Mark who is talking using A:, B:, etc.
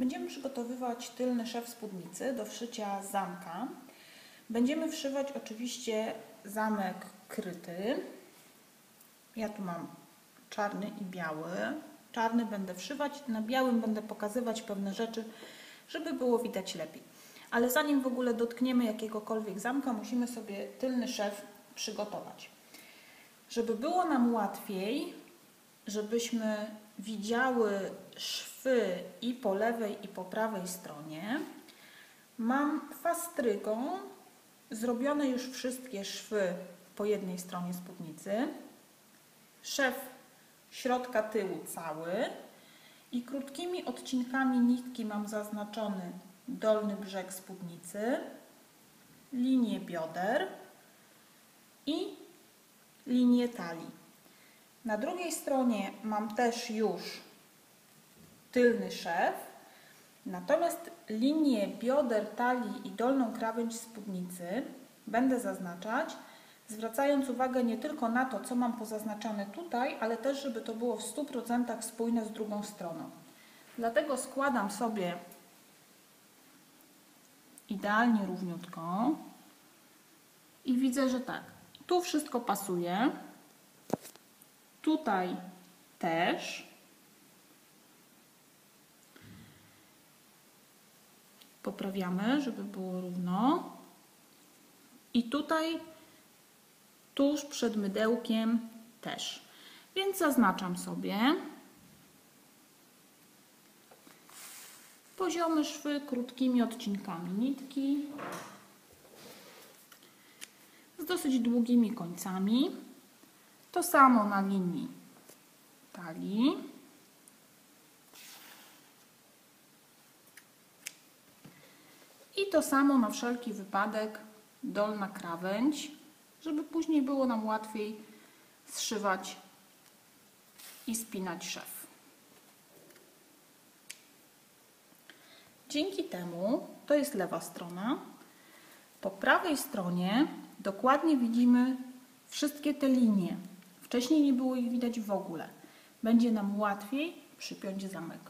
A: Będziemy przygotowywać tylny szef spódnicy do wszycia zamka. Będziemy wszywać oczywiście zamek kryty. Ja tu mam czarny i biały. Czarny będę wszywać, na białym będę pokazywać pewne rzeczy, żeby było widać lepiej. Ale zanim w ogóle dotkniemy jakiegokolwiek zamka, musimy sobie tylny szef przygotować. Żeby było nam łatwiej, żebyśmy widziały szwy i po lewej i po prawej stronie, mam fastrygą zrobione już wszystkie szwy po jednej stronie spódnicy, szef środka tyłu cały. I krótkimi odcinkami nitki mam zaznaczony dolny brzeg spódnicy, linię bioder i linię talii. Na drugiej stronie mam też już tylny szef, natomiast linię bioder, talii i dolną krawędź spódnicy będę zaznaczać, zwracając uwagę nie tylko na to, co mam pozaznaczane tutaj, ale też, żeby to było w 100% spójne z drugą stroną. Dlatego składam sobie idealnie równiutko i widzę, że tak, tu wszystko pasuje, tutaj też. Poprawiamy, żeby było równo. I tutaj tuż przed mydełkiem też. Więc zaznaczam sobie poziomy szwy krótkimi odcinkami nitki z dosyć długimi końcami. To samo na linii talii. I to samo na wszelki wypadek dolna krawędź, żeby później było nam łatwiej zszywać i spinać szef. Dzięki temu, to jest lewa strona, po prawej stronie dokładnie widzimy wszystkie te linie. Wcześniej nie było ich widać w ogóle. Będzie nam łatwiej przypiąć zamek.